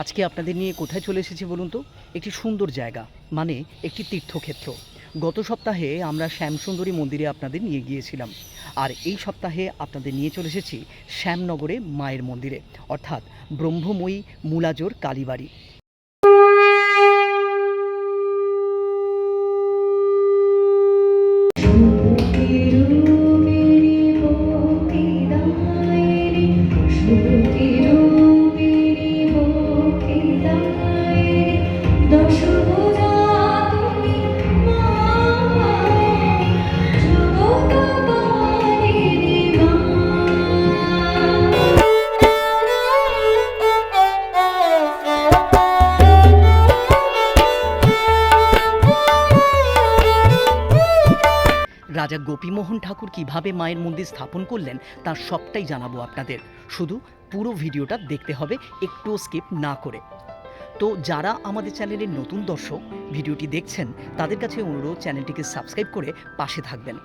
আজকে আপনাদের নিয়ে কোথায় চলে এসেছি বলুন তো? একটি সুন্দর জায়গা মানে একটি তীর্থক্ষেত্র। গত সপ্তাহে আমরা শ্যামসুন্দরী মন্দিরে আপনাদের নিয়ে গিয়েছিলাম। আর এই সপ্তাহে আপনাদের নিয়ে চলে এসেছি শ্যামনগরে মায়ের মন্দিরে, অর্থাৎ ব্রহ্মময়ী মূলাজোর কালীবাড়ি। রাজা গোপীমোহন ঠাকুর কীভাবে মায়ের মন্দির স্থাপন করলেন তার সবটাই জানাব আপনাদের। শুধু পুরো ভিডিওটা দেখতে হবে একটু স্কিপ না করে। তো যারা আমাদের চ্যানেলের নতুন দর্শক, ভিডিওটি দেখছেন, তাদের কাছে অনুরোধ চ্যানেলটিকে সাবস্ক্রাইব করে পাশে থাকবেন।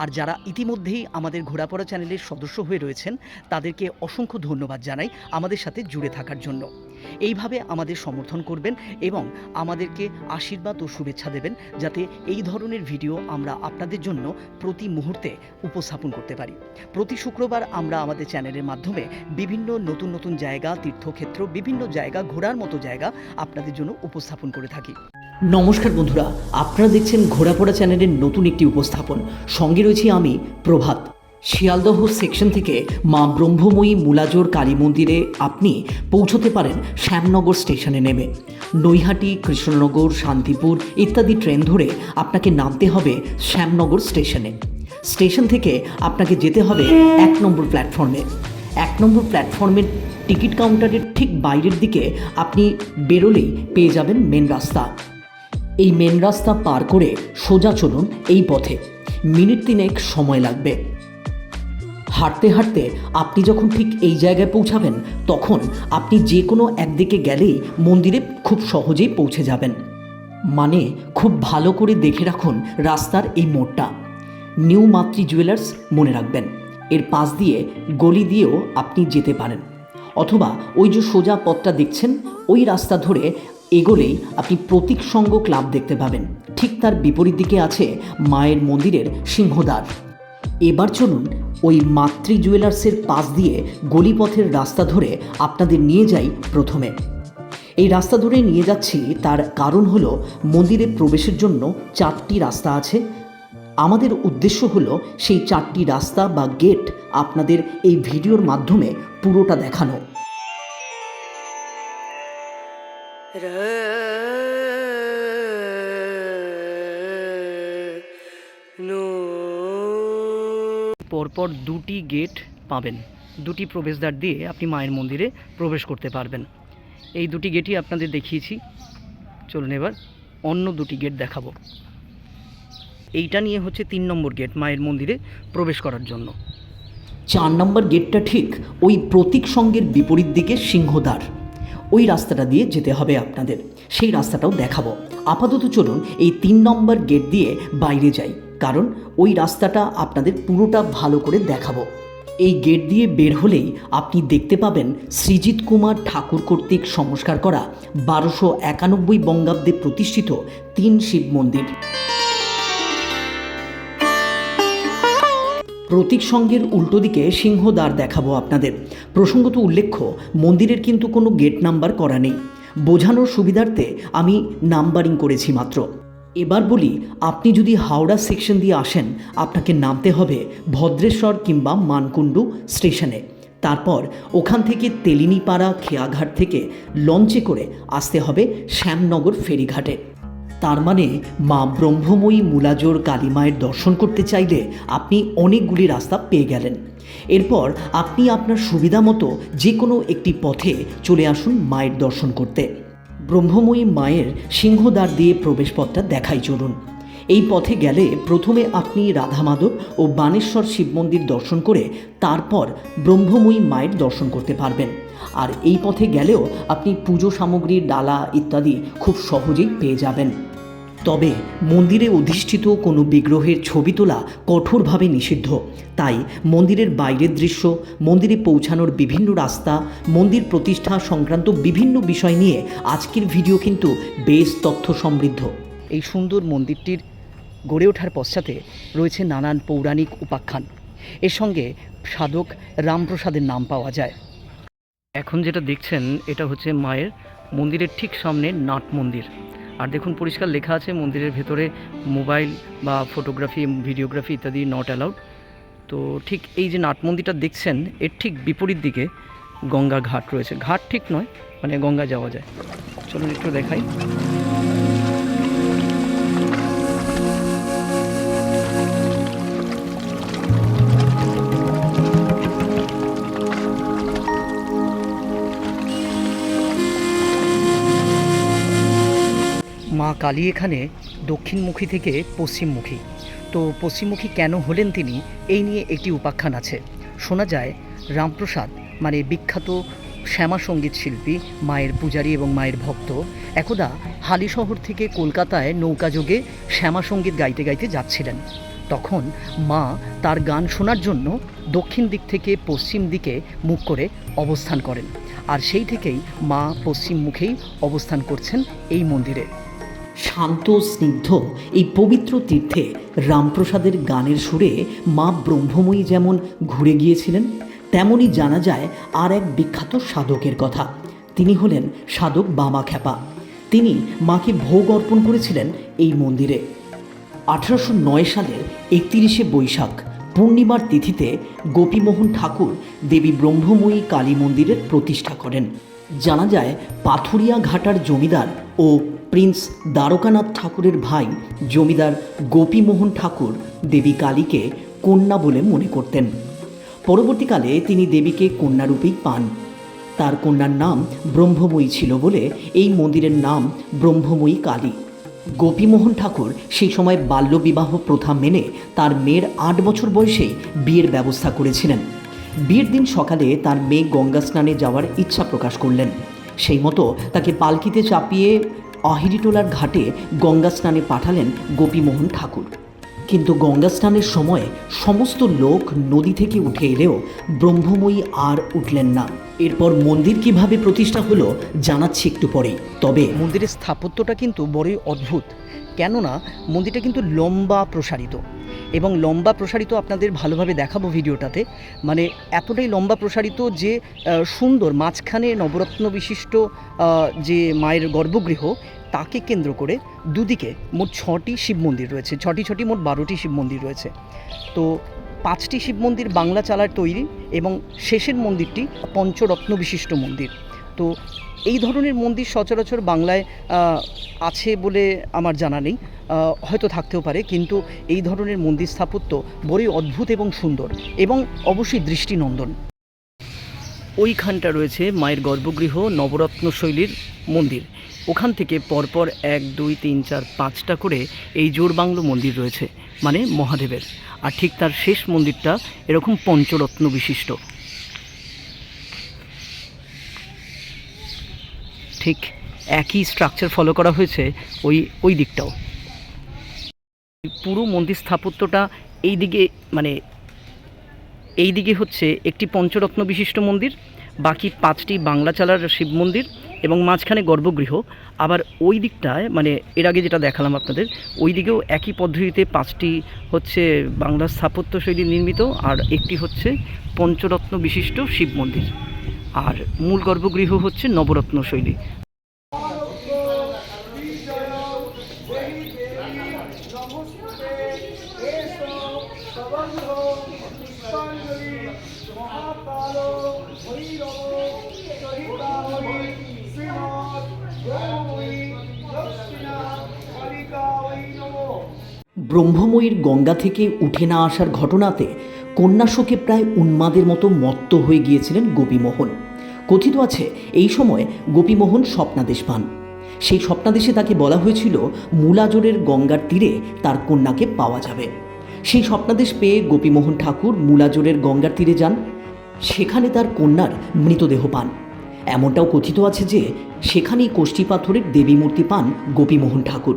আর যারা ইতিমধ্যেই আমাদের ঘোরাপড়া চ্যানেলের সদস্য হয়ে রয়েছেন, তাদেরকে অসংখ্য ধন্যবাদ জানাই আমাদের সাথে জুড়ে থাকার জন্য। এইভাবে আমাদের সমর্থন করবেন এবং আমাদেরকে আশীর্বাদ ও শুভেচ্ছা দেবেন, যাতে এই ধরনের ভিডিও আমরা আপনাদের জন্য প্রতি মুহূর্তে উপস্থাপন করতে পারি। প্রতি শুক্রবার আমরা আমাদের চ্যানেলের মাধ্যমে বিভিন্ন নতুন নতুন জায়গা, তীর্থক্ষেত্র, বিভিন্ন জায়গা ঘোরার মতো জায়গা আপনাদের জন্য উপস্থাপন করে থাকি। নমস্কার বন্ধুরা, আপনারা দেখছেন ঘোরাপড়া চ্যানেলের নতুন একটি উপস্থাপন। সঙ্গে রয়েছি আমি, প্রভাত। শিয়ালদহ সেকশন থেকে মা ব্রহ্মময়ী মূলাজোর কালী মন্দিরে আপনি পৌঁছতে পারেন শ্যামনগর স্টেশনে নেমে। নৈহাটি, কৃষ্ণনগর, শান্তিপুর ইত্যাদি ট্রেন ধরে আপনাকে নামতে হবে শ্যামনগর স্টেশনে। স্টেশন থেকে আপনাকে যেতে হবে এক নম্বর প্ল্যাটফর্মে। এক নম্বর প্ল্যাটফর্মের টিকিট কাউন্টারের ঠিক বাইরের দিকে আপনি বেরোলেই পেয়ে যাবেন মেন রাস্তা। এই মেন রাস্তা পার করে সোজা চলুন এই পথে। মিনিট তিনেক সময় লাগবে। হাঁটতে হাঁটতে আপনি যখন ঠিক এই জায়গায় পৌঁছাবেন, তখন আপনি যে কোনো একদিকে গেলেই মন্দিরে খুব সহজেই পৌঁছে যাবেন। মানে খুব ভালো করে দেখে রাখুন রাস্তার এই মোড়টা। নিউ মাতৃ জুয়েলার্স মনে রাখবেন। এর পাশ দিয়ে গলি দিয়েও আপনি যেতে পারেন। অথবা ওই যে সোজা পথটা দেখছেন, ওই রাস্তা ধরে এগোলেই আপনি প্রতীক সঙ্গ ক্লাব দেখতে পাবেন। ঠিক তার বিপরীত দিকে আছে মায়ের মন্দিরের সিংহদ্বার। এবার চলুন ওই মাতৃ জুয়েলার্সের পাশ দিয়ে গলিপথের রাস্তা ধরে আপনাদের নিয়ে যাই প্রথমে। এই রাস্তা ধরে নিয়ে যাচ্ছি, তার কারণ হলো মন্দিরে প্রবেশের জন্য চারটি রাস্তা আছে। আমাদের উদ্দেশ্য হলো সেই চারটি রাস্তা বা গেট আপনাদের এই ভিডিওর মাধ্যমে পুরোটা দেখানো। পরপর দুটি গেট পাবেন। দুটি প্রবেশদ্বার দিয়ে আপনি মায়ের মন্দিরে প্রবেশ করতে পারবেন। এই দুটি গেটই আপনাদের দেখিয়েছি। চলুন এবার অন্য দুটি গেট দেখাবো। এইটা নিয়ে হচ্ছে তিন নম্বর গেট মায়ের মন্দিরে প্রবেশ করার জন্য। চার নম্বর গেটটা ঠিক ওই প্রতীক সঙ্গের বিপরীত দিকে সিংহদ্বার। ওই রাস্তাটা দিয়ে যেতে হবে আপনাদের। সেই রাস্তাটাও দেখাবো। আপাতত চলুন এই তিন নম্বর গেট দিয়ে বাইরে যাই। কারণ ওই রাস্তাটা আপনাদের পুরোটা ভালো করে দেখাবো। এই গেট দিয়ে বের হলেই আপনি দেখতে পাবেন শ্রীজিৎ কুমার ঠাকুর কর্তৃক সংস্কার করা বারোশো একানব্বই বঙ্গাব্দে প্রতিষ্ঠিত তিন শিব মন্দির। প্রতীক সঙ্গের উল্টো দিকে সিংহদ্বার দেখাবো আপনাদের। প্রসঙ্গত উল্লেখ্য, মন্দিরের কিন্তু কোনো গেট নাম্বার করা নেই। বোঝানোর সুবিধার্থে আমি নাম্বারিং করেছি মাত্র। এবার বলি, আপনি যদি হাওড়া সেকশন দিয়ে আসেন, আপনাকে নামতে হবে ভদ্রেশ্বর কিংবা মানকুণ্ডু স্টেশনে। তারপর ওখান থেকে তেলিনিপাড়া খেয়াঘাট থেকে লঞ্চে করে আসতে হবে শ্যামনগর ফেরিঘাটে। তার মানে মা ব্রহ্মময়ী মূলাজোর কালী মায়ের দর্শন করতে চাইলে আপনি অনেকগুলি রাস্তা পেয়ে গেলেন। এরপর আপনি আপনার সুবিধা মতো যে কোনো একটি পথে চলে আসুন মায়ের দর্শন করতে। ব্রহ্মময়ী মায়ের সিংহদ্বার দিয়ে প্রবেশপথটা দেখাই চলুন। এই পথে গেলে প্রথমে আপনি রাধা মাধব ও বানেশ্বর শিব মন্দির দর্শন করে তারপর ব্রহ্মময়ী মায়ের দর্শন করতে পারবেন। আর এই পথে গেলেও আপনি পুজো সামগ্রীর ডালা ইত্যাদি খুব সহজেই পেয়ে যাবেন। তবে মন্দিরে অধিষ্ঠিত কোনো বিগ্রহের ছবি তোলা কঠোরভাবে নিষিদ্ধ। তাই মন্দিরের বাইরের দৃশ্য, মন্দিরে পৌঁছানোর বিভিন্ন রাস্তা, মন্দির প্রতিষ্ঠা সংক্রান্ত বিভিন্ন বিষয় নিয়ে আজকের ভিডিও কিন্তু বেশ তথ্য সমৃদ্ধ এই সুন্দর মন্দিরটির গড়ে ওঠার পশ্চাতে রয়েছে নানান পৌরাণিক উপাখ্যান। এর সঙ্গে সাধক রামপ্রসাদের নাম পাওয়া যায়। এখন যেটা দেখছেন, এটা হচ্ছে মায়ের মন্দিরের ঠিক সামনে নাট মন্দির। আর দেখুন, পরিষ্কার লেখা আছে মন্দিরের ভেতরে মোবাইল বা ফটোগ্রাফি, ভিডিওগ্রাফি ইত্যাদি নট অ্যালাউড তো ঠিক এই যে নাট মন্দিরটা দেখছেন, এর ঠিক বিপরীত দিকে গঙ্গা ঘাট রয়েছে। ঘাট ঠিক নয় মানে গঙ্গা যাওয়া যায়। চলুন একটু দেখাই। মা কালী এখানে দক্ষিণমুখী থেকে পশ্চিমমুখী। তো পশ্চিমমুখী কেন হলেন তিনি, এই নিয়ে একটি উপাখ্যান আছে। শোনা যায়, রামপ্রসাদ মানে বিখ্যাত শ্যামা সংগীত শিল্পী, মায়ের পূজারী এবং মায়ের ভক্ত, একদা হালি শহর থেকে কলকাতায় নৌকাযোগে শ্যামা সংগীত গাইতে গাইতে যাচ্ছিলেন। তখন মা তার গান শোনার জন্য দক্ষিণ দিক থেকে পশ্চিম দিকে মুখ করে অবস্থান করেন। আর সেই থেকেই মা পশ্চিম মুখেই অবস্থান করছেন এই মন্দিরে। শান্ত, স্নিগ্ধ এই পবিত্র তীর্থে রামপ্রসাদের গানের সুরে মা ব্রহ্মময়ী যেমন ঘুরে গিয়েছিলেন তেমনই জানা যায় আর এক বিখ্যাত সাধকের কথা। তিনি হলেন সাধক বামা খ্যাপা। তিনি মাকে ভোগ অর্পণ করেছিলেন এই মন্দিরে। আঠারোশো নয় সালের একত্রিশে বৈশাখ, পূর্ণিমার তিথিতে গোপীমোহন ঠাকুর দেবী ব্রহ্মময়ী কালী মন্দিরের প্রতিষ্ঠা করেন। জানা যায় পাথুরিয়া ঘাটার জমিদার ও প্রিন্স দ্বারকানাথ ঠাকুরের ভাই জমিদার গোপীমোহন ঠাকুর দেবী কালীকে কন্যা বলে মনে করতেন। পরবর্তীকালে তিনি দেবীকে কন্যারূপেই পান। তার কন্যার নাম ব্রহ্মময়ী ছিল বলে এই মন্দিরের নাম ব্রহ্মময়ী কালী। গোপীমোহন ঠাকুর সেই সময় বাল্যবিবাহ প্রথা মেনে তার মেয়ের আট বছর বয়সেই বিয়ের ব্যবস্থা করেছিলেন। বিয়ের দিন সকালে তার মেয়ে গঙ্গা স্নানে যাওয়ার ইচ্ছা প্রকাশ করলেন। সেই মতো তাকে পালকিতে চাপিয়ে অহিরিটোলার ঘাটে গঙ্গা স্নানে পাঠালেন গোপীমোহন ঠাকুর। কিন্তু গঙ্গা স্নানের সময় সমস্ত লোক নদী থেকে উঠে এলেও ব্রহ্মময়ী আর উঠলেন না। এরপর মন্দির কীভাবে প্রতিষ্ঠা হলো জানাচ্ছি একটু পরে তবে মন্দিরের স্থাপত্যটা কিন্তু বড়ই অদ্ভুত। কেননা মন্দিরটা কিন্তু লম্বা প্রসারিত। এবং লম্বা প্রসারিত আপনাদের ভালোভাবে দেখাবো ভিডিওটাতে। মানে এতটাই লম্বা প্রসারিত যে সুন্দর মাঝখানে নবরত্ন বিশিষ্ট যে মায়ের গর্ভগৃহ, তাকে কেন্দ্র করে দুদিকে মোট ছটি শিব মন্দির রয়েছে। ছটি ছটি মোট বারোটি শিব মন্দির রয়েছে। তো পাঁচটি শিব মন্দির বাংলা চালার তৈরি এবং শেষের মন্দিরটি পঞ্চরত্ন বিশিষ্ট মন্দির। তো এই ধরনের মন্দির সচরাচর বাংলায় আছে বলে আমার জানা নেই। হয়তো থাকতেও পারে, কিন্তু এই ধরনের মন্দির স্থাপত্য বড়ই অদ্ভুত এবং সুন্দর এবং অবশ্যই দৃষ্টিনন্দন। ওইখানটা রয়েছে মায়ের গর্ভগৃহ নবরত্ন শৈলীর মন্দির। ওখান থেকে পরপর এক, দুই, তিন, চার, পাঁচটা করে এই জোরবাংলো মন্দির রয়েছে মানে মহাদেবের। আর ঠিক তার শেষ মন্দিরটা এরকম পঞ্চরত্ন বিশিষ্ট। ঠিক একই স্ট্রাকচার ফলো করা হয়েছে ওই ওই দিকটাও। পুরো মন্দির স্থাপত্যটা এই দিকে মানে এই দিকে হচ্ছে একটি পঞ্চরত্ন বিশিষ্ট মন্দির, বাকি পাঁচটি বাংলা চালার শিব মন্দির এবং মাঝখানে গর্ভগৃহ। আবার ওই দিকটায় মানে এর আগে যেটা দেখালাম আপনাদের, ওই দিকেও একই পদ্ধতিতে পাঁচটি হচ্ছে বাংলা স্থাপত্য শৈলী নির্মিত আর একটি হচ্ছে পঞ্চরত্ন বিশিষ্ট শিব মন্দির। আর মূল গর্ভগৃহ হচ্ছে নবরত্ন শৈলী। সবন্ধ মহাকাল ভৈরব ব্রহ্মময়ীর গঙ্গা থেকে উঠে না আসার ঘটনাতে কন্যাশোকে প্রায় উন্মাদের মতো মত্ত হয়ে গিয়েছিলেন গোপীমোহন। কথিত আছে, এই সময় গোপীমোহন স্বপ্নাদেশ পান। সেই স্বপ্নাদেশে তাকে বলা হয়েছিল, মূলাজোরের গঙ্গার তীরে তার কন্যাকে পাওয়া যাবে। সেই স্বপ্নাদেশ পেয়ে গোপীমোহন ঠাকুর মূলাজোরের গঙ্গার তীরে যান। সেখানে তার কন্যার মৃতদেহ পান। এমনটাও কথিত আছে যে, সেখানেই কোষ্ঠী পাথরের দেবী মূর্তি পান গোপীমোহন ঠাকুর।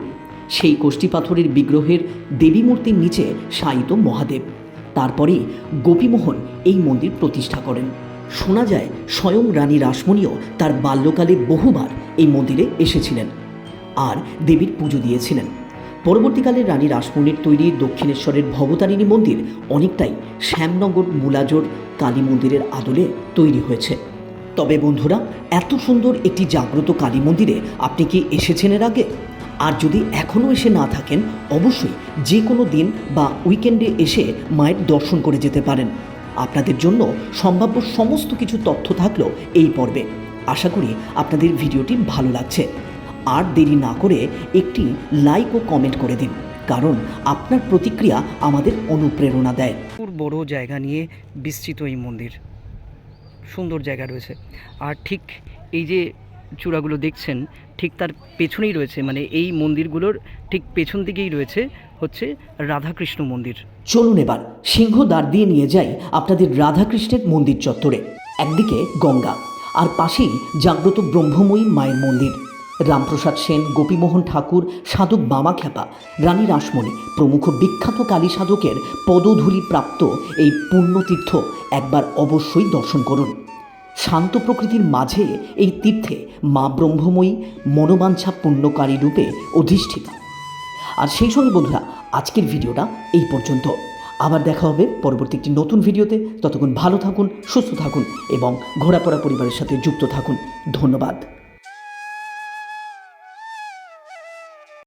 সেই কোষ্ঠী পাথরের বিগ্রহের দেবী মূর্তির নিচে শায়িত মহাদেব। তারপরেই গোপীমোহন এই মন্দির প্রতিষ্ঠা করেন। শোনা যায় স্বয়ং রানী রাসমণিও তার বাল্যকালে বহুবার এই মন্দিরে এসেছিলেন আর দেবীর পুজো দিয়েছিলেন। পরবর্তীকালে রানী রাসমণির তৈরি দক্ষিণেশ্বরের ভবতারিণী মন্দির অনেকটাই শ্যামনগর মুলাজোর কালী মন্দিরের আদলে তৈরি হয়েছে। তবে বন্ধুরা, এত সুন্দর একটি জাগ্রত কালী মন্দিরে আপনি কি এসেছেন এর আগে? আর যদি এখনও এসে না থাকেন, অবশ্যই যে কোনো দিন বা উইকেন্ডে এসে মায়ের দর্শন করে যেতে পারেন। আপনাদের জন্য সম্ভাব্য সমস্ত কিছু তথ্য থাকল এই পর্বে। আশা করি আপনাদের ভিডিওটি ভালো লাগছে। আর দেরি না করে একটি লাইক ও কমেন্ট করে দিন, কারণ আপনার প্রতিক্রিয়া আমাদের অনুপ্রেরণা দেয়। বড় জায়গা নিয়ে বিস্তৃত এই মন্দির। সুন্দর জায়গা রয়েছে। আর ঠিক এই যে চূড়াগুলো দেখছেন, ঠিক তার পেছনেই রয়েছে মানে এই মন্দিরগুলোর ঠিক পেছন দিকেই রয়েছে হচ্ছে রাধাকৃষ্ণ মন্দির। চলুন এবার সিংহ দ্বার দিয়ে নিয়ে যাই আপনাদের রাধাকৃষ্ণের মন্দির চত্বরে। একদিকে গঙ্গা, আর পাশেই জাগ্রত ব্রহ্মময়ী মায়ের মন্দির। রামপ্রসাদ সেন, গোপীমোহন ঠাকুর, সাধক বামা খ্যাপা, রানী রাসমণি, প্রমুখ বিখ্যাত কালী সাধকের পদধূলি প্রাপ্ত এই পুণ্যতীর্থ একবার অবশ্যই দর্শন করুন। শান্ত প্রকৃতির মাঝে এই তীর্থে মা ব্রহ্মময়ী মনোবাঞ্ছা পুণ্যকারী রূপে অধিষ্ঠিতা। আর সেই সঙ্গে বন্ধুরা, আজকের ভিডিওটা এই পর্যন্ত। আবার দেখা হবে পরবর্তী একটি নতুন ভিডিওতে। ততক্ষণ ভালো থাকুন, সুস্থ থাকুন এবং ঘোরাপড়া পরিবারের সাথে যুক্ত থাকুন। ধন্যবাদ।